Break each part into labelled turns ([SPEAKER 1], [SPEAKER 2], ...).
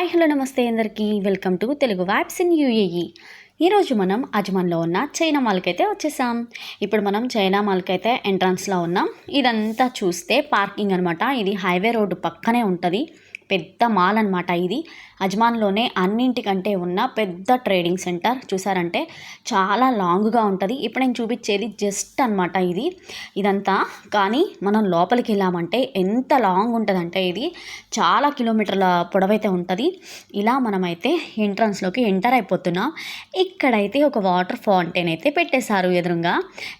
[SPEAKER 1] Hi hello నమస్తే అందరికీ. Welcome to Telugu వ్యాప్స్ ఇన్ యూఏఈ ఈరోజు మనం అజ్మాన్లో ఉన్న చైనా మాల్కి అయితే వచ్చేసాం. ఇప్పుడు మనం చైనా మాల్కి అయితే ఎంట్రన్స్లో ఉన్నాం. ఇదంతా చూస్తే పార్కింగ్ అనమాట ఇది హైవే రోడ్డు పక్కనే ఉంటుంది. పెద్ద మాల్ అనమాట ఇది. అజ్మాన్లోనే అన్నింటికంటే ఉన్న పెద్ద ట్రేడింగ్ సెంటర్ చూసారంటే చాలా లాంగ్గా ఉంటుంది. ఇప్పుడు నేను చూపించేది జస్ట్ అనమాట ఇది. ఇదంతా కానీ మనం లోపలికి వెళ్ళామంటే ఎంత లాంగ్ ఉంటుందంటే ఇది చాలా కిలోమీటర్ల పొడవైతే ఉంటుంది. ఇలా మనమైతే ఎంట్రన్స్లోకి ఎంటర్ అయిపోతున్నాం. ఇక్కడైతే ఒక వాటర్ ఫౌంటైన్ అయితే పెట్టేశారు ఎదురుగా.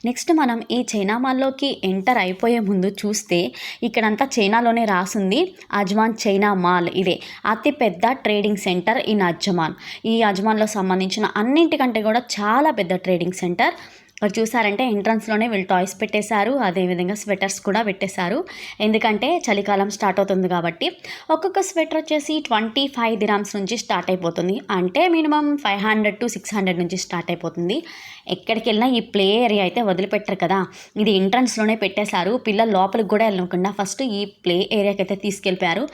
[SPEAKER 1] నెక్స్ట్ మనం ఈ చైనా మాల్లోకి ఎంటర్ అయిపోయే ముందు చూస్తే ఇక్కడంతా చైనాలోనే రాసుంది. అజ్మాన్ చైనా మాల్ ఇదే. అతిపెద్ద ట్రేడింగ్ సెంటర్ ఇన్ అజ్మాన్ ఈ అజ్మాన్లో సంబంధించిన అన్నింటికంటే కూడా చాలా పెద్ద ట్రేడింగ్ సెంటర్ మరి చూసారంటే ఎంట్రన్స్లోనే వీళ్ళు టాయ్స్ పెట్టేశారు. అదేవిధంగా స్వెటర్స్ కూడా పెట్టేశారు. ఎందుకంటే చలికాలం స్టార్ట్ అవుతుంది కాబట్టి ఒక్కొక్క స్వెటర్ వచ్చేసి ట్వంటీ ఫైవ్ దిరామ్స్ నుంచి స్టార్ట్ అయిపోతుంది. అంటే minimum five hundred to six hundred నుంచి స్టార్ట్ అయిపోతుంది. ఎక్కడికి వెళ్ళినా ఈ ప్లే ఏరియా అయితే వదిలిపెట్టరు కదా. ఇది ఎంట్రన్స్లోనే పెట్టేశారు. పిల్లలు లోపలికి కూడా వెళ్ళకుండా ఫస్ట్ ఈ ప్లే ఏరియాకి అయితే తీసుకెళ్ళిపోయారు.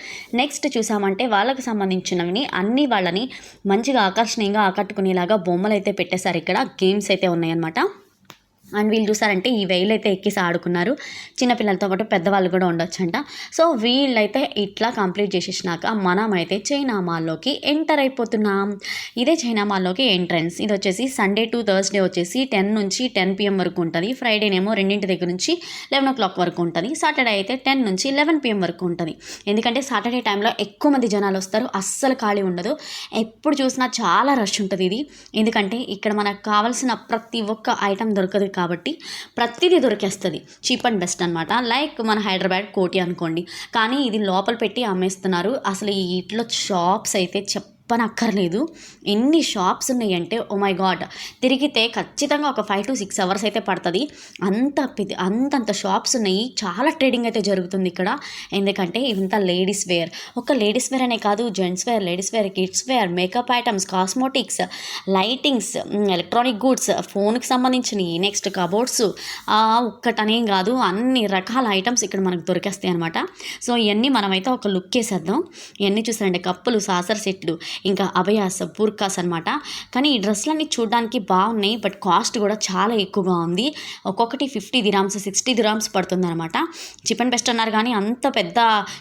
[SPEAKER 1] నెక్స్ట్ చూసామంటే వాళ్ళకు సంబంధించినవి అన్ని వాళ్ళని మంచిగా ఆకర్షణీయంగా ఆకట్టుకునేలాగా బొమ్మలు అయితే పెట్టేశారు. ఇక్కడ గేమ్స్ అయితే ఉన్నాయన్నమాట. అండ్ వీళ్ళు చూసారంటే ఈ వెయిల్ అయితే ఎక్కిసి ఆడుకున్నారు. చిన్నపిల్లలతో పాటు పెద్దవాళ్ళు కూడా ఉండొచ్చంట. సో వీళ్ళైతే ఇట్లా కంప్లీట్ చేసేసినాక మనమైతే చైనా మాల్లోకి ఎంటర్ అయిపోతున్నాం. ఇదే చైనా మాల్లోకి ఎంట్రన్స్. ఇది వచ్చేసి సండే టు థర్స్డే వచ్చేసి టెన్ నుంచి టెన్ పిఎం వరకు ఉంటుంది. ఫ్రైడేనేమో రెండింటి దగ్గర నుంచి లెవెన్ ఓ క్లాక్ వరకు ఉంటుంది. సాటర్డే అయితే టెన్ నుంచి లెవెన్ పిఎం వరకు ఉంటుంది. ఎందుకంటే సాటర్డే టైంలో ఎక్కువ మంది జనాలు వస్తారు. అస్సలు ఖాళీ ఉండదు. ఎప్పుడు చూసినా చాలా రష్ ఉంటుంది ఇది. ఎందుకంటే ఇక్కడ మనకు కావాల్సిన ప్రతి ఒక్క ఐటెం దొరకదు. కాబట్టి ప్రతిదీ దొరికేస్తుంది. చీప్ అండ్ బెస్ట్ అనమాట లైక్ మన హైదరాబాద్ కోటి అనుకోండి. కానీ ఇది లోపల పెట్టి అమ్మేస్తున్నారు. అసలు ఈ ఇట్లో షాప్స్ అయితే చెప్ చెప్పనక్కర్లేదు. ఎన్ని షాప్స్ ఉన్నాయంటే ఓ మై గాడ్. తిరిగితే ఖచ్చితంగా ఒక ఫైవ్ టు సిక్స్ అవర్స్ అయితే పడుతుంది. అంత పెద్ద అంతంత షాప్స్ ఉన్నాయి. చాలా ట్రేడింగ్ అయితే జరుగుతుంది ఇక్కడ. ఎందుకంటే ఇంత లేడీస్ వేర్. ఒక లేడీస్ వేర్ అనే కాదు gents wear ladies wear kids wear makeup items cosmetics lightings electronic goods ఫోన్కి సంబంధించినవి నెక్స్ట్ కబోర్డ్స్ ఒక్కటనేం కాదు. అన్ని రకాల ఐటమ్స్ ఇక్కడ మనకు దొరికేస్తాయి అనమాట సో ఇవన్నీ మనమైతే ఒక లుక్ వేసేద్దాం ఇవన్నీ చూసారండి కప్పులు సాసర్ సెట్లు. ఇంకా అభయాస్ బుర్కాస్ అనమాట కానీ ఈ డ్రెస్లన్నీ చూడడానికి బాగున్నాయి బట్ కాస్ట్ కూడా చాలా ఎక్కువగా ఉంది. ఒక్కొక్కటి ఫిఫ్టీ దిరామ్స్ సిక్స్టీ దిరామ్స్ పడుతుంది అనమాట చీప్ అండ్ బెస్ట్ అన్నారు కానీ అంత పెద్ద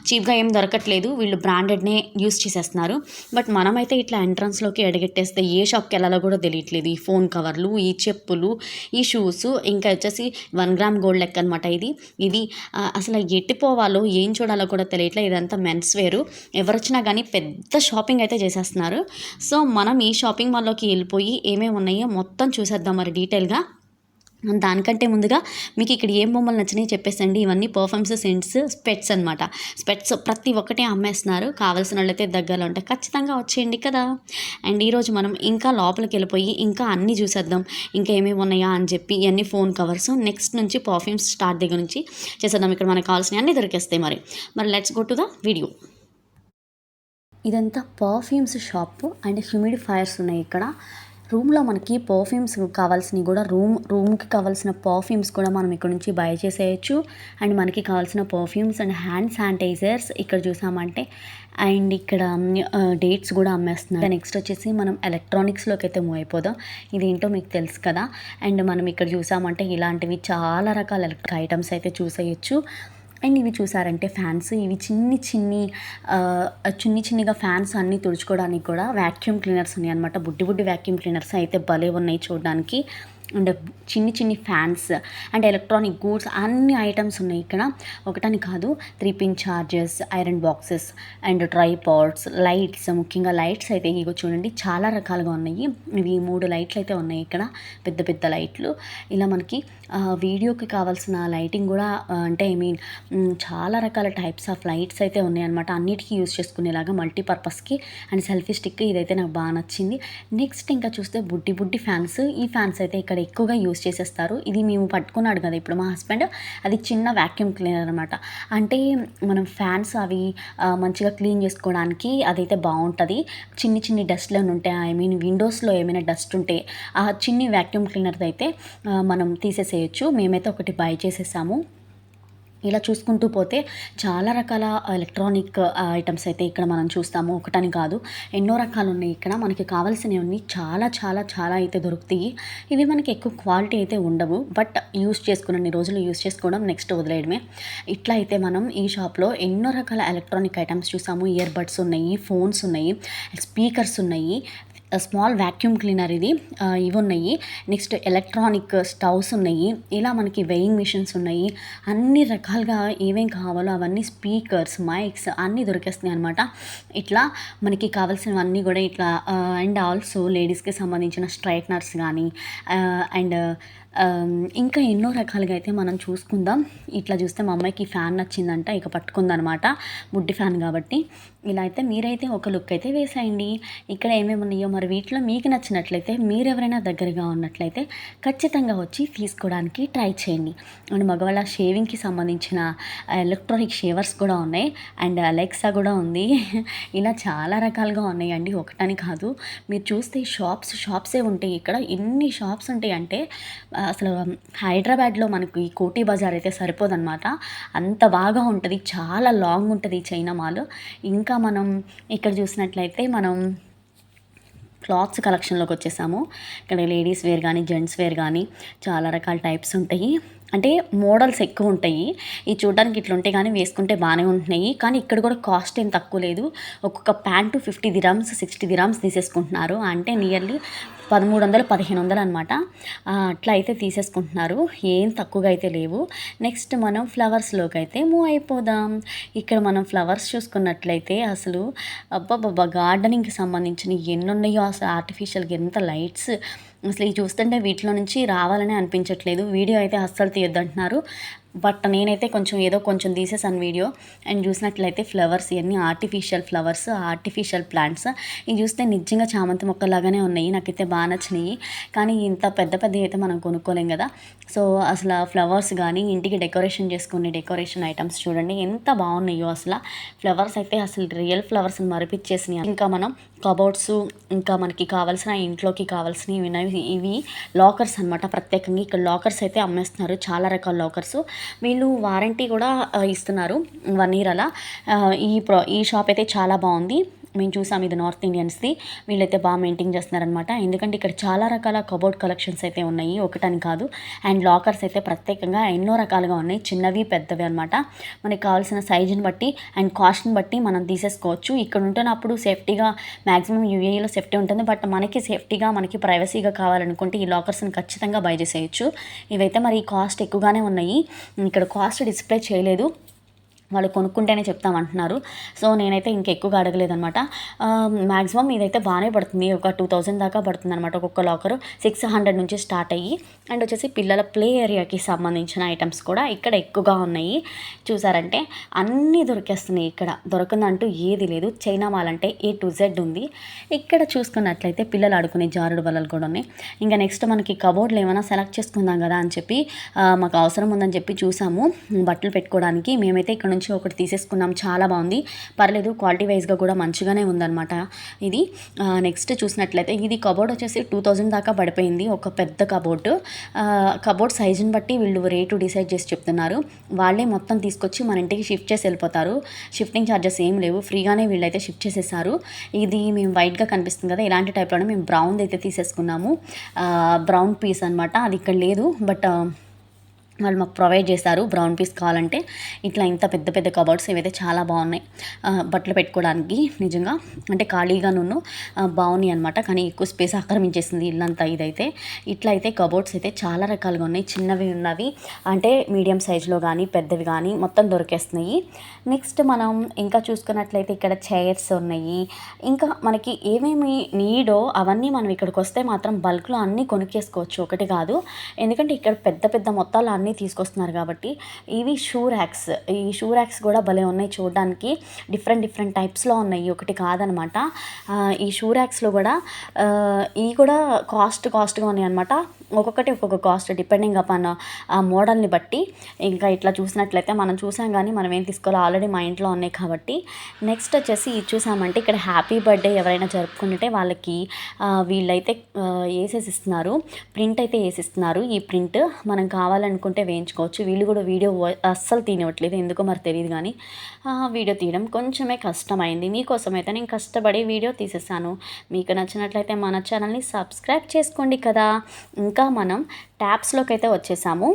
[SPEAKER 1] చీప్గా ఏం దొరకట్లేదు. వీళ్ళు బ్రాండెడ్నే యూస్ చేసేస్తున్నారు. బట్ మనమైతే ఇట్లా ఎంట్రన్స్లోకి అడిగెట్టేస్తే ఏ షాప్కి వెళ్ళాలో కూడా తెలియట్లేదు. ఈ ఫోన్ కవర్లు ఈ చెప్పులు ఈ షూస్ ఇంకా వచ్చేసి వన్ గ్రామ్ గోల్డ్ లెక్క అనమాట ఇది. ఇది అసలు ఎట్టిపోవాలో ఏం చూడాలో కూడా తెలియట్లేదు. ఇదంతా మెన్స్ వేరు ఎవరొచ్చినా కానీ పెద్ద షాపింగ్ అయితే చేస్తున్నారు. సో మనం ఈ షాపింగ్ మాల్లోకి వెళ్ళిపోయి ఏమేమి ఉన్నాయో మొత్తం చూసేద్దాం మరి డీటెయిల్గా. దానికంటే ముందుగా మీకు ఇక్కడ ఏం బొమ్మలు నచ్చినాయి చెప్పేసండి. ఇవన్నీ పర్ఫ్యూమ్స్ సెంట్స్ స్పెట్స్ అనమాట స్పెట్స్ ప్రతి ఒక్కటి అమ్మేస్తున్నారు. కావాల్సిన వాళ్ళైతే దగ్గరలో ఉంటాయి ఖచ్చితంగా వచ్చేయండి కదా. అండ్ ఈరోజు మనం ఇంకా లోపలికి వెళ్ళిపోయి ఇంకా అన్నీ చూసేద్దాం. ఇంకా ఏమేమి ఉన్నాయా అని చెప్పి ఇవన్నీ ఫోన్ కవర్స్ నెక్స్ట్ నుంచి పర్ఫ్యూమ్స్ స్టార్ట్ దగ్గర నుంచి చేసేద్దాం. ఇక్కడ మనకు కావాల్సినవి అన్నీ దొరికేస్తాయి మరి. మరి let's go to the video ఇదంతా పర్ఫ్యూమ్స్ షాప్ అండ్ హ్యూమిడిఫైయర్స్ ఉన్నాయి ఇక్కడ. రూమ్లో మనకి పర్ఫ్యూమ్స్ కావాల్సినవి కూడా రూమ్ రూమ్కి కావాల్సిన పర్ఫ్యూమ్స్ కూడా మనం ఇక్కడ నుంచి బై చేసేయచ్చు. అండ్ మనకి కావాల్సిన పర్ఫ్యూమ్స్ అండ్ హ్యాండ్ శానిటైజర్స్ ఇక్కడ చూసామంటే. అండ్ ఇక్కడ డేట్స్ కూడా అమ్మేస్తున్నారు. నెక్స్ట్ వచ్చేసి మనం ఎలక్ట్రానిక్స్లోకి అయితే మూవ్ అయిపోదాం. ఇదేంటో మీకు తెలుసు కదా. అండ్ మనం ఇక్కడ చూసామంటే ఇలాంటివి చాలా రకాల ఎలక్ట్రిక్ ఐటమ్స్ అయితే చూసేయచ్చు. అండ్ ఇవి చూసారంటే ఫ్యాన్స్. ఇవి చిన్ని చిన్ని చిన్ని చిన్నిగా ఫ్యాన్స్ అన్నీ తుడుచుకోవడానికి కూడా వ్యాక్యూమ్ క్లీనర్స్ ఉన్నాయి అనమాట బుడ్డి బుడ్డి వ్యాక్యూమ్ క్లీనర్స్ అయితే భలే ఉన్నాయి చూడడానికి. అండ్ చిన్ని చిన్ని ఫ్యాన్స్ అండ్ ఎలక్ట్రానిక్ గూడ్స్ అన్ని ఐటమ్స్ ఉన్నాయి ఇక్కడ. ఒకటని కాదు three pin charges iron boxes and tripods lights ముఖ్యంగా లైట్స్ అయితే ఇగో చూడండి చాలా రకాలుగా ఉన్నాయి. ఇవి మూడు లైట్లు అయితే ఉన్నాయి ఇక్కడ పెద్ద పెద్ద లైట్లు. ఇలా మనకి వీడియోకి కావాల్సిన లైటింగ్ కూడా అంటే ఐ మీన్ చాలా రకాల టైప్స్ ఆఫ్ లైట్స్ అయితే ఉన్నాయన్నమాట. అన్నిటికీ యూస్ చేసుకునేలాగా మల్టీపర్పస్కి అండ్ సెల్ఫీ స్టిక్ ఇదైతే నాకు బాగా నచ్చింది. నెక్స్ట్ ఇంకా చూస్తే బుడ్డి బుడ్డి ఫ్యాన్స్. ఈ ఫ్యాన్స్ అయితే ఇక్కడ ఎక్కువగా యూస్ చేసేస్తారు. ఇది మేము పట్టుకున్నాడు కదా ఇప్పుడు మా హస్బెండ్. అది చిన్న వ్యాక్యూమ్ క్లీనర్ అనమాట అంటే మనం ఫ్యాన్స్ అవి మంచిగా క్లీన్ చేసుకోవడానికి అదైతే బాగుంటుంది చిన్ని చిన్ని డస్ట్లను ఉంటాయి. ఐ మీన్ విండోస్లో ఏమైనా డస్ట్ ఉంటే ఆ చిన్ని వ్యాక్యూమ్ క్లీనర్ది అయితే మనం తీసేసేయచ్చు. మేమైతే ఒకటి బై చేసేసాము. ఇలా చూసుకుంటూ పోతే చాలా రకాల ఎలక్ట్రానిక్ ఐటమ్స్ అయితే ఇక్కడ మనం చూస్తాము. ఒకటని కాదు ఎన్నో రకాలు ఉన్నాయి ఇక్కడ. మనకి కావాల్సినవన్నీ చాలా చాలా చాలా అయితే దొరుకుతాయి. ఇవి మనకి ఎక్కువ క్వాలిటీ అయితే ఉండవు. బట్ యూస్ చేసుకున్న రోజులు యూస్ చేసుకోవడం నెక్స్ట్ వదిలేయడమే. ఇట్లా అయితే మనం ఈ షాప్లో ఎన్నో రకాల ఎలక్ట్రానిక్ ఐటమ్స్ చూసాము. ఇయర్ బడ్స్ ఉన్నాయి ఫోన్స్ ఉన్నాయి స్పీకర్స్ ఉన్నాయి స్మాల్ వ్యాక్యూమ్ క్లీనర్ ఇది. ఇవి ఉన్నాయి నెక్స్ట్ ఎలక్ట్రానిక్ స్టవ్స్ ఉన్నాయి. ఇలా మనకి వెయింగ్ మిషన్స్ ఉన్నాయి. అన్ని రకాలుగా ఏమేం కావాలో అవన్నీ స్పీకర్స్ మైక్స్ అన్నీ దొరికేస్తున్నాయి అనమాట ఇట్లా మనకి కావాల్సినవన్నీ కూడా ఇట్లా అండ్ ఆల్సో లేడీస్కి సంబంధించిన స్ట్రైట్నర్స్ కానీ అండ్ ఇంకా ఎన్నో రకాలుగా అయితే మనం చూసుకుందాం. ఇట్లా చూస్తే మా అమ్మాయికి ఫ్యాన్ నచ్చిందంట ఇక పట్టుకుందనమాట. బుడ్డి ఫ్యాన్ కాబట్టి. ఇలా అయితే మీరైతే ఒక లుక్ అయితే వేసేయండి. ఇక్కడ ఏమేమి ఉన్నాయో మరి వీటిలో మీకు నచ్చినట్లయితే మీరు ఎవరైనా దగ్గరగా ఉన్నట్లయితే ఖచ్చితంగా వచ్చి తీసుకోవడానికి ట్రై చేయండి. అండ్ మగవాళ్ళ షేవింగ్కి సంబంధించిన ఎలక్ట్రానిక్ షేవర్స్ కూడా ఉన్నాయి. అండ్ అలెక్సా కూడా ఉంది. ఇలా చాలా రకాలుగా ఉన్నాయండి. ఒకటని కాదు. మీరు చూస్తే షాప్స్ షాప్సే ఉంటాయి ఇక్కడ. ఎన్ని షాప్స్ ఉంటాయి అంటే అసలు హైదరాబాద్లో మనకు ఈ కోటి బజార్ అయితే సరిపోదన్నమాట. అంత బాగా ఉంటుంది చాలా లాంగ్ ఉంటుంది ఈ చైనా మాల్. ఇంకా మనం ఇక్కడ చూసినట్లయితే మనం క్లాత్స్ కలెక్షన్లోకి వచ్చేసాము. ఇక్కడ లేడీస్ వేర్ కానీ జెంట్స్ వేర్ కానీ చాలా రకాల టైప్స్ ఉంటాయి. అంటే మోడల్స్ ఎక్కువ ఉంటాయి. ఇవి చూడడానికి ఇట్లా ఉంటాయి కానీ వేసుకుంటే బాగానే ఉంటున్నాయి. కానీ ఇక్కడ కూడా కాస్ట్ ఏం తక్కువ లేదు. ఒక్కొక్క pant fifty dirhams sixty dirhams తీసేసుకుంటున్నారు. అంటే నియర్లీ పదమూడు వందలు పదిహేను వందలు అనమాట అట్లా అయితే తీసేసుకుంటున్నారు. ఏం తక్కువగా అయితే లేవు. నెక్స్ట్ మనం ఫ్లవర్స్లోకి అయితే మూవ్ అయిపోదాం. ఇక్కడ మనం ఫ్లవర్స్ చూసుకున్నట్లయితే అసలు అబ్బాబ్బా గార్డెనింగ్కి సంబంధించిన ఎన్ని ఉన్నాయో అసలు ఆర్టిఫిషియల్గా ఎంత లైట్స్. అసలు ఇవి చూస్తుంటే వీటిలో నుంచి రావాలని అనిపించట్లేదు. వీడియో అయితే అస్సలు తీయొద్దంటున్నారు. బట్ నేనైతే కొంచెం ఏదో కొంచెం తీసేసాను వీడియో. అండ్ చూసినట్లయితే ఫ్లవర్స్ ఇవన్నీ ఆర్టిఫిషియల్ ఫ్లవర్స్ ఆర్టిఫిషియల్ ప్లాంట్స్ ఇవి చూస్తే నిజంగా చామంతి మొక్కలాగానే ఉన్నాయి. నాకైతే బాగా నచ్చినాయి. కానీ ఇంత పెద్ద పెద్ద అయితే మనం కొనుక్కోలేం కదా. సో అసలు ఫ్లవర్స్ కానీ ఇంటికి డెకరేషన్ చేసుకునే డెకరేషన్ ఐటమ్స్ చూడండి. ఎంత బాగున్నాయో అసలు. ఫ్లవర్స్ అయితే అసలు రియల్ ఫ్లవర్స్ని మరిపించేసినాయి. ఇంకా మనం కబోర్డ్స్ ఇంకా మనకి కావాల్సిన ఇంట్లోకి కావాల్సినవి ఇవి ఇవి లాకర్స్ అనమాట ప్రత్యేకంగా. ఇక్కడ లాకర్స్ అయితే అమ్మేస్తున్నారు. చాలా రకాల లాకర్స్ వీళ్ళు వారంటీ కూడా ఇస్తున్నారు వన్ ఇయర్ అలా. ఈ ప్రో ఈ షాప్ అయితే చాలా బాగుంది. మేము చూసాం ఇది నార్త్ ఇండియన్స్ది వీళ్ళైతే బాగా మెయింటైన్ చేస్తున్నారనమాట ఎందుకంటే ఇక్కడ చాలా రకాల కబోర్డ్ కలెక్షన్స్ అయితే ఉన్నాయి. ఒకటని కాదు. అండ్ లాకర్స్ అయితే ప్రత్యేకంగా ఎన్నో రకాలుగా ఉన్నాయి. చిన్నవి పెద్దవి అనమాట మనకి కావాల్సిన సైజుని బట్టి అండ్ కాస్ట్ని బట్టి మనం తీసేసుకోవచ్చు. ఇక్కడ ఉంటున్నప్పుడు సేఫ్టీగా మ్యాక్సిమం యూఏఈలో సేఫ్టీ ఉంటుంది. బట్ మనకి సేఫ్టీగా మనకి ప్రైవసీగా కావాలనుకుంటే ఈ లాకర్స్ని ఖచ్చితంగా బై చేసేయచ్చు. ఇవైతే మరి కాస్ట్ ఎక్కువగానే ఉన్నాయి. ఇక్కడ కాస్ట్ డిస్ప్లే చేయలేదు. వాళ్ళు కొనుక్కుంటేనే చెప్తామంటున్నారు. సో నేనైతే ఇంకెక్కువగా అడగలేదనమాట మ్యాక్సిమం ఇదైతే బాగానే పడుతుంది. ఒక టూ థౌజండ్ దాకా పడుతుంది అనమాట ఒక్కొక్క లాకర్. సిక్స్ హండ్రెడ్ నుంచి స్టార్ట్ అయ్యి అండ్ వచ్చేసి పిల్లల ప్లే ఏరియాకి సంబంధించిన ఐటమ్స్ కూడా ఇక్కడ ఎక్కువగా ఉన్నాయి. చూసారంటే అన్నీ దొరికేస్తున్నాయి ఇక్కడ. దొరకదంటూ ఏది లేదు. చైనా మాల్ అంటే ఏ టు జెడ్ ఉంది. ఇక్కడ చూసుకున్నట్లయితే పిల్లలు ఆడుకునే జారుడు బలలు కూడా ఉన్నాయి. ఇంకా నెక్స్ట్ మనకి కబోర్డ్లు ఏమైనా సెలెక్ట్ చేసుకుందాం కదా అని చెప్పి మాకు అవసరం ఉందని చెప్పి చూసాము. బట్టలు పెట్టుకోవడానికి మేమైతే ఇక్కడ నుంచి ఒకటి తీసేసుకున్నాం. చాలా బాగుంది. పర్లేదు క్వాలిటీ వైజ్గా కూడా మంచిగానే ఉందన్నమాట ఇది. నెక్స్ట్ చూసినట్లయితే ఇది కబోర్డ్ వచ్చేసి టూ థౌజండ్ దాకా పడిపోయింది. ఒక పెద్ద కబోర్డ్. కబోర్డ్ సైజుని బట్టి వీళ్ళు రేటు డిసైడ్ చేసి చెప్తున్నారు. వాళ్ళే మొత్తం తీసుకొచ్చి మన ఇంటికి షిఫ్ట్ చేసి వెళ్ళిపోతారు. షిఫ్టింగ్ ఛార్జెస్ ఏం లేవు. ఫ్రీగానే వీళ్ళైతే షిఫ్ట్ చేసేసారు. ఇది మేము వైట్గా కనిపిస్తుంది కదా ఇలాంటి టైప్లోనే మేము బ్రౌన్ అయితే తీసేసుకున్నాము బ్రౌన్ పీస్ అనమాట అది ఇక్కడ లేదు. బట్ వాళ్ళు మాకు ప్రొవైడ్ చేశారు. బ్రౌన్ పీస్ కావాలంటే ఇట్లా ఇంత పెద్ద పెద్ద కబోర్డ్స్ ఇవైతే చాలా బాగున్నాయి బట్టలు పెట్టుకోవడానికి నిజంగా. అంటే ఖాళీగా నున్ను బాగున్నాయి అనమాట కానీ ఎక్కువ స్పేస్ ఆక్రమించేసింది ఇల్లంతా ఇదైతే. ఇట్లా అయితే కబోర్డ్స్ అయితే చాలా రకాలుగా ఉన్నాయి. చిన్నవి ఉన్నవి అంటే మీడియం సైజులో కానీ పెద్దవి కానీ మొత్తం దొరికేస్తున్నాయి. నెక్స్ట్ మనం ఇంకా చూసుకున్నట్లయితే ఇక్కడ చైర్స్ ఉన్నాయి. ఇంకా మనకి ఏమేమి నీడో అవన్నీ మనం ఇక్కడికి వస్తే మాత్రం బల్క్లో అన్నీ కొనుక్కేసుకోవచ్చు. ఒకటి కాదు. ఎందుకంటే ఇక్కడ పెద్ద పెద్ద మొత్తాలు అన్నీ తీసుకొస్తున్నారు కాబట్టి ఇవి షూ ర్యాక్స్ ఈ షూ ర్యాక్స్ కూడా భలే ఉన్నాయి చూడడానికి. డిఫరెంట్ డిఫరెంట్ టైప్స్లో ఉన్నాయి. ఒకటి కాదనమాట. ఈ షూ ర్యాక్స్లో కూడా ఇవి కూడా కాస్ట్ కాస్ట్గా ఉన్నాయి అనమాట ఒక్కొక్కటి ఒక్కొక్క కాస్ట్ డిపెండింగ్ అపాన్ ఆ మోడల్ని బట్టి. ఇంకా ఇట్లా చూసినట్లయితే మనం చూసాం కానీ మనం ఏం తీసుకోవాలో ఆల్రెడీ మా ఇంట్లో ఉన్నాయి కాబట్టి. నెక్స్ట్ వచ్చేసి ఇది చూసామంటే ఇక్కడ హ్యాపీ బర్త్డే ఎవరైనా జరుపుకుంటే వాళ్ళకి వీళ్ళైతే వేసేసిస్తున్నారు. వేసేసి ఇస్తున్నారు ప్రింట్ అయితే వేసిస్తున్నారు. ఈ ప్రింట్ మనం కావాలనుకుంటే వేయించుకోవచ్చు. వీళ్ళు కూడా వీడియో అస్సలు తీనివ్వట్లేదు. ఎందుకో మరి తెలియదు కానీ వీడియో తీయడం కొంచెమే కష్టమైంది. మీకోసం అయితే నేను కష్టపడి వీడియో తీసేసాను. మీకు నచ్చినట్లయితే మన ఛానల్ని సబ్స్క్రైబ్ చేసుకోండి కదా. ఇంకా మనం ట్యాబ్స్లోకి అయితే వచ్చేసాము.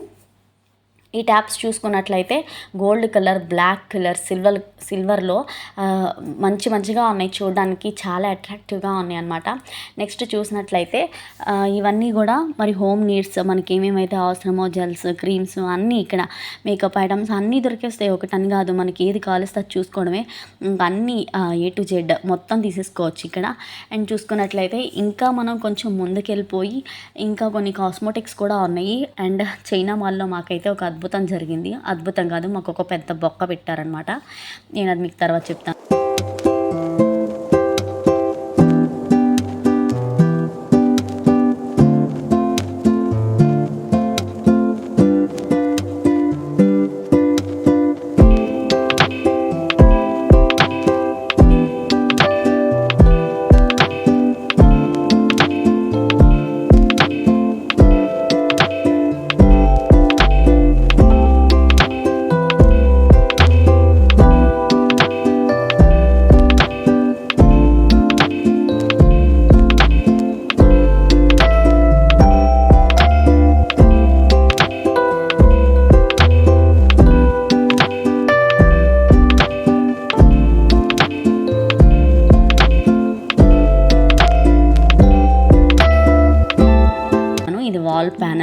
[SPEAKER 1] ఈ ట్యాప్స్ చూసుకున్నట్లయితే gold colour black colour silver సిల్వర్లో మంచి మంచిగా ఉన్నాయి. చూడడానికి చాలా అట్రాక్టివ్గా ఉన్నాయి అనమాట నెక్స్ట్ చూసినట్లయితే ఇవన్నీ కూడా మరి హోమ్ నీడ్స్ మనకి ఏమేమైతే అవసరమో జెల్స్ క్రీమ్స్ అన్నీ ఇక్కడ మేకప్ ఐటమ్స్ అన్నీ దొరికేస్తాయి. ఒకటని కాదు మనకి ఏది కావాలిస్తే అది చూసుకోవడమే. అన్నీ ఏ టు జెడ్ మొత్తం తీసేసుకోవచ్చు ఇక్కడ. అండ్ చూసుకున్నట్లయితే ఇంకా మనం కొంచెం ముందుకెళ్ళిపోయి ఇంకా కొన్ని కాస్మోటిక్స్ కూడా ఉన్నాయి. అండ్ చైనా మాల్లో మాకైతే ఒక అద్భుతం జరిగింది. అద్భుతం కాదు మాకు ఒక పెద్ద బొక్క పెట్టారనమాట నేను అది మీకు తర్వాత చెప్తాను.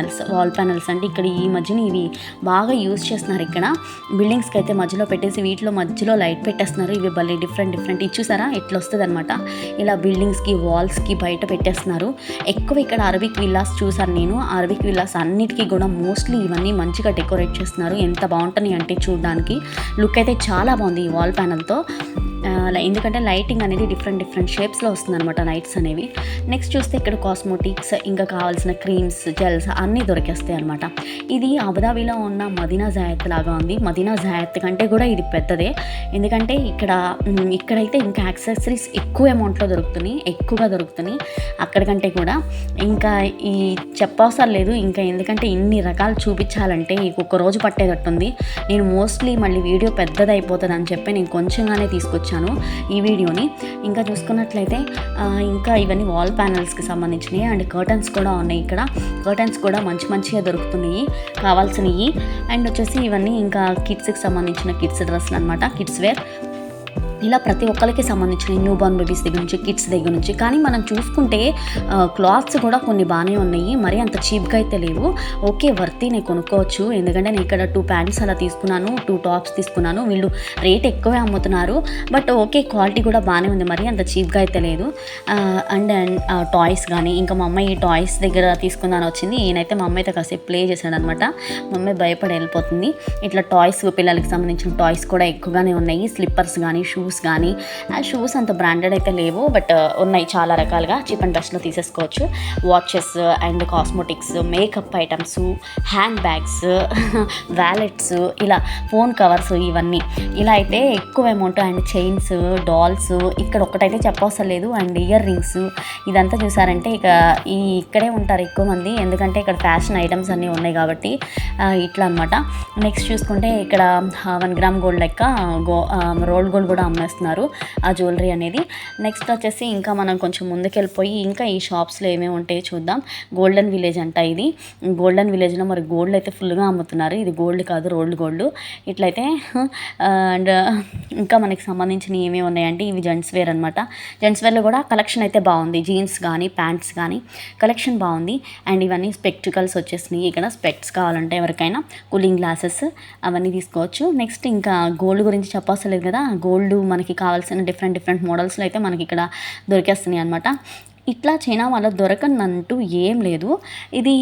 [SPEAKER 1] ప్యానల్స్ వాల్ ప్యానల్స్ అంటే ఇక్కడ ఈ మధ్యన ఇవి బాగా యూజ్ చేస్తున్నారు ఇక్కడ. బిల్డింగ్స్కి అయితే మధ్యలో పెట్టేసి వీటిలో మధ్యలో లైట్ పెట్టేస్తున్నారు. ఇవి భలే డిఫరెంట్ డిఫరెంట్ ఇది చూసారా? ఎట్లా వస్తుంది అనమాట ఇలా బిల్డింగ్స్కి వాల్స్కి బయట పెట్టేస్తున్నారు. ఎక్కువ ఇక్కడ అరబిక్ విల్లాస్ చూసాను నేను. అరబిక్ విల్లాస్ అన్నిటికీ కూడా మోస్ట్లీ ఇవన్నీ మంచిగా డెకరేట్ చేస్తున్నారు. ఎంత బాగుంటుంది అంటే చూడడానికి. లుక్ అయితే చాలా బాగుంది ఈ వాల్ ప్యానల్తో ఎందుకంటే లైటింగ్ అనేది డిఫరెంట్ డిఫరెంట్ షేప్స్లో వస్తుందన్నమాట లైట్స్ అనేవి. నెక్స్ట్ చూస్తే ఇక్కడ కాస్మోటిక్స్ ఇంకా కావాల్సిన క్రీమ్స్ జెల్స్ అన్నీ దొరికేస్తాయి అనమాట ఇది అబుదాబిలో ఉన్న మదీనా జాయత్ లాగా ఉంది. మదీనా జాయత్ కంటే కూడా ఇది పెద్దదే. ఎందుకంటే ఇక్కడ ఇక్కడైతే ఇంకా యాక్సెసరీస్ ఎక్కువ అమౌంట్లో దొరుకుతున్నాయి ఎక్కువగా దొరుకుతున్నాయి అక్కడికంటే కూడా. ఇంకా ఈ చెప్పవసరం లేదు ఇంకా ఎందుకంటే ఇన్ని రకాలు చూపించాలంటే ఈ ఒక్క రోజు పట్టేటట్టుంది. నేను మోస్ట్లీ మళ్ళీ వీడియో పెద్దది అయిపోతుంది అని చెప్పి నేను కొంచెంగానే తీసుకొచ్చాను. ఈ వీడియోని. ఇంకా చూసుకున్నట్లయితే ఇంకా ఇవన్నీ వాల్ ప్యానల్స్కి సంబంధించినవి అండ్ కర్టన్స్ కూడా ఉన్నాయి ఇక్కడ. కర్టన్స్ కూడా మంచి మంచిగా దొరుకుతున్నాయి కావాల్సినవి. అండ్ వచ్చేసి ఇవన్నీ ఇంకా కిడ్స్కి సంబంధించిన కిడ్స్ డ్రెస్లు అనమాట కిడ్స్ వేర్ ఇలా ప్రతి ఒక్కరికి సంబంధించిన న్యూ బార్న్ బేబీస్ దగ్గర నుంచి కిడ్స్ దగ్గర నుంచి. కానీ మనం చూసుకుంటే క్లాత్స్ కూడా కొన్ని బాగానే ఉన్నాయి. మరీ అంత చీప్గా అయితే లేవు. ఓకే వర్తీ నేను కొనుక్కోవచ్చు. ఎందుకంటే నేను ఇక్కడ టూ ప్యాంట్స్ అలా తీసుకున్నాను టూ టాప్స్ తీసుకున్నాను. వీళ్ళు రేట్ ఎక్కువే అమ్ముతున్నారు. బట్ ఓకే క్వాలిటీ కూడా బాగానే ఉంది. మరీ అంత చీప్గా అయితే లేదు. అండ్ టాయ్స్ కానీ ఇంకా మా అమ్మాయి టాయ్స్ దగ్గర తీసుకుందాని వచ్చింది. ఈయనైతే మా అమ్మాయితో కాసేపు ప్లే చేశాడు అనమాట మా అమ్మాయి భయపడి వెళ్ళిపోతుంది. ఇట్లా టాయ్స్ పిల్లలకి సంబంధించిన టాయ్స్ కూడా ఎక్కువగానే ఉన్నాయి. స్లిప్పర్స్ కానీ షూస్ షూస్ కానీ ఆ షూస్ అంత బ్రాండెడ్ అయితే లేవు బట్ uh, ఉన్నాయి చాలా రకాలుగా చీప్ అండ్ బెస్ట్లో తీసేసుకోవచ్చు. Watches and cosmetics makeup items hand bags wallets ఇలా ఫోన్ కవర్స్ ఇవన్నీ. ఇలా అయితే ఎక్కువ అమౌంట్ అండ్ చైన్స్ డాల్స్ ఇక్కడ ఒక్కటైతే చెప్పవసరం లేదు. అండ్ ఇయర్ రింగ్స్ ఇదంతా చూసారంటే ఇక ఈ ఇక్కడే ఉంటారు ఎక్కువ మంది. ఎందుకంటే ఇక్కడ ఫ్యాషన్ ఐటమ్స్ అన్నీ ఉన్నాయి కాబట్టి ఇట్లా అనమాట నెక్స్ట్ చూసుకుంటే ఇక్కడ వన్ గ్రామ్ గోల్డ్ లెక్క గో రోల్డ్ గోల్డ్ కూడా అమ్మేస్తున్నారు ఆ జ్యువెలరీ అనేది. నెక్స్ట్ వచ్చేసి ఇంకా మనం కొంచెం ముందుకెళ్ళిపోయి ఇంకా ఈ షాప్స్లో ఏమేమి ఉంటాయో చూద్దాం. గోల్డెన్ విలేజ్ అంట ఇది. గోల్డెన్ విలేజ్లో మరి గోల్డ్ అయితే ఫుల్గా అమ్ముతున్నారు. ఇది గోల్డ్ కాదు రోల్డ్ గోల్డ్ ఇట్లయితే అండ్ ఇంకా మనకి సంబంధించిన ఏమేమి ఉన్నాయంటే ఇవి జెంట్స్ వేర్ అనమాట జెంట్స్ వేర్లో కూడా కలెక్షన్ అయితే బాగుంది. జీన్స్ కానీ ప్యాంట్స్ కానీ కలెక్షన్ బాగుంది. అండ్ ఇవన్నీ స్పెక్టికల్స్ వచ్చేసినాయి. ఇక్కడ స్పెక్ట్స్ కావాలంటే ఎవరికైనా కూలింగ్ గ్లాసెస్ అవన్నీ తీసుకోవచ్చు. నెక్స్ట్ ఇంకా గోల్డ్ గురించి చెప్పవసరం లేదు కదా. గోల్డ్ మనకి కావాల్సిన డిఫరెంట్ డిఫరెంట్ మోడల్స్లో అయితే మనకి ఇక్కడ దొరికేస్తున్నాయి అనమాట ఇట్లా చైనా వాళ్ళ దొరకనంటూ ఏం లేదు. ఇది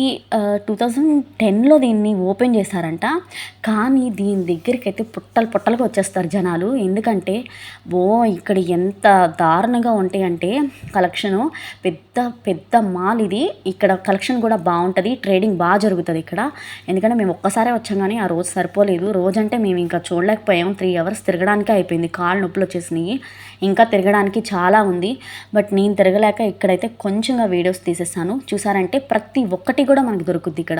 [SPEAKER 1] టూ థౌజండ్ టెన్లో దీన్ని ఓపెన్ చేశారంట. కానీ దీని దగ్గరికి అయితే పుట్టలు పుట్టలుగా వచ్చేస్తారు జనాలు. ఎందుకంటే ఓ ఇక్కడ ఎంత దారుణంగా ఉంటాయి అంటే కలెక్షను. పెద్ద పెద్ద మాల్ ఇది. ఇక్కడ కలెక్షన్ కూడా బాగుంటుంది. ట్రేడింగ్ బాగా జరుగుతుంది ఇక్కడ. ఎందుకంటే మేము ఒక్కసారే వచ్చాం కానీ ఆ రోజు సరిపోలేదు. రోజంటే మేము ఇంకా చూడలేకపోయాం. త్రీ అవర్స్ తిరగడానికే అయిపోయింది. కాళ్ళు నొప్పులు వచ్చేసినాయి. ఇంకా తిరగడానికి చాలా ఉంది. బట్ నేను తిరగలేక ఇక్కడైతే కొంచెంగా వీడియోస్ తీసేస్తాను చూసారంటే ప్రతి ఒక్కటి కూడా మనకి దొరుకుద్ది ఇక్కడ.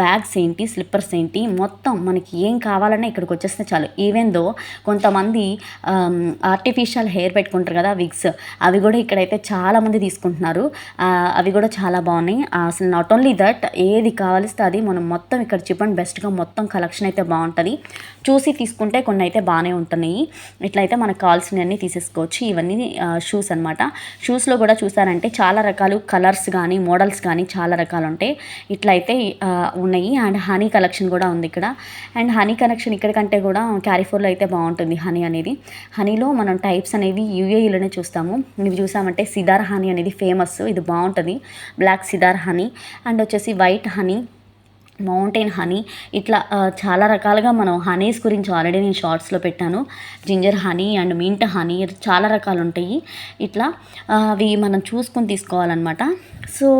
[SPEAKER 1] బ్యాగ్స్ ఏంటి స్లిప్పర్స్ ఏంటి మొత్తం మనకి ఏం కావాలన్నా ఇక్కడికి వచ్చేస్తే చాలు. ఈవెన్ దో కొంతమంది ఆర్టిఫిషియల్ హెయిర్ పెట్టుకుంటారు కదా విగ్స్ అవి కూడా ఇక్కడైతే చాలామంది తీసుకుంటున్నారు. అవి కూడా చాలా బాగున్నాయి. అసలు నాట్ ఓన్లీ దట్ ఏది కావాలిస్తే అది మనం మొత్తం ఇక్కడ చెప్పండి అండ్ బెస్ట్గా మొత్తం కలెక్షన్ అయితే బాగుంటుంది. చూసి తీసుకుంటే కొన్ని అయితే బాగానే ఉంటున్నాయి. ఇట్లయితే మనకు కావాల్సినవన్నీ తీసేసుకోవచ్చు. ఇవన్నీ షూస్ అనమాట షూస్లో కూడా చూసారంటే చాలా రకాలు కలర్స్ కానీ మోడల్స్ కానీ చాలా రకాలు ఉంటాయి. ఇట్లయితే ఉన్నాయి. అండ్ హనీ కలెక్షన్ కూడా ఉంది ఇక్కడ. అండ్ హనీ కలెక్షన్ ఇక్కడ కంటే కూడా క్యారీఫోర్లో అయితే బాగుంటుంది హనీ అనేది. హనీలో మనం టైప్స్ అనేవి యూఏఈలోనే చూస్తాము. ఇవి చూసామంటే సిదార్ హనీ అనేది ఫేమస్ ఇది బాగుంటుంది. బ్లాక్ సిదార్ హనీ అండ్ వచ్చేసి వైట్ హనీ మౌంటైన్ హనీ. ఇట్లా చాలా రకాలుగా మనం హనీస్ గురించి ఆల్రెడీ నేను షార్ట్స్లో పెట్టాను. Ginger honey and mint honey చాలా రకాలు ఉంటాయి ఇట్లా అవి మనం చూసుకొని తీసుకోవాలన్నమాట. సో